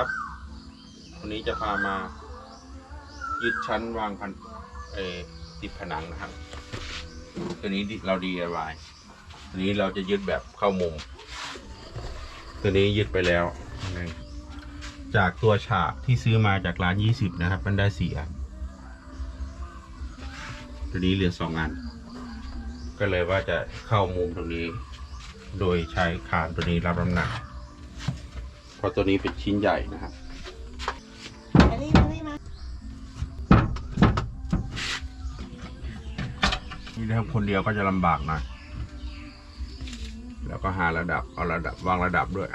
ครับ วันนี้จะพามายึดชั้นวางพันเอติดผนังนะครับ ตัวนี้เรา DIY ตัวนี้เราจะยึดแบบเข้ามุม ตัวนี้ยึดไปแล้ว จากตัวฉากที่ซื้อมาจากร้าน 20 นะครับ มันได้สี่อัน ตัวนี้เหลือสองอัน ก็เลยว่าจะเข้ามุมตรงนี้ โดยใช้คานตัวนี้รับน้ำหนัก ราะตัวนี้เป็นชิ้นใหญ่นะครับอันนี้มานี่มานี่ทำคนเดียวก็จะลำบากหนะแล้วก็หาระดับเอาระดับวางระดับด้วย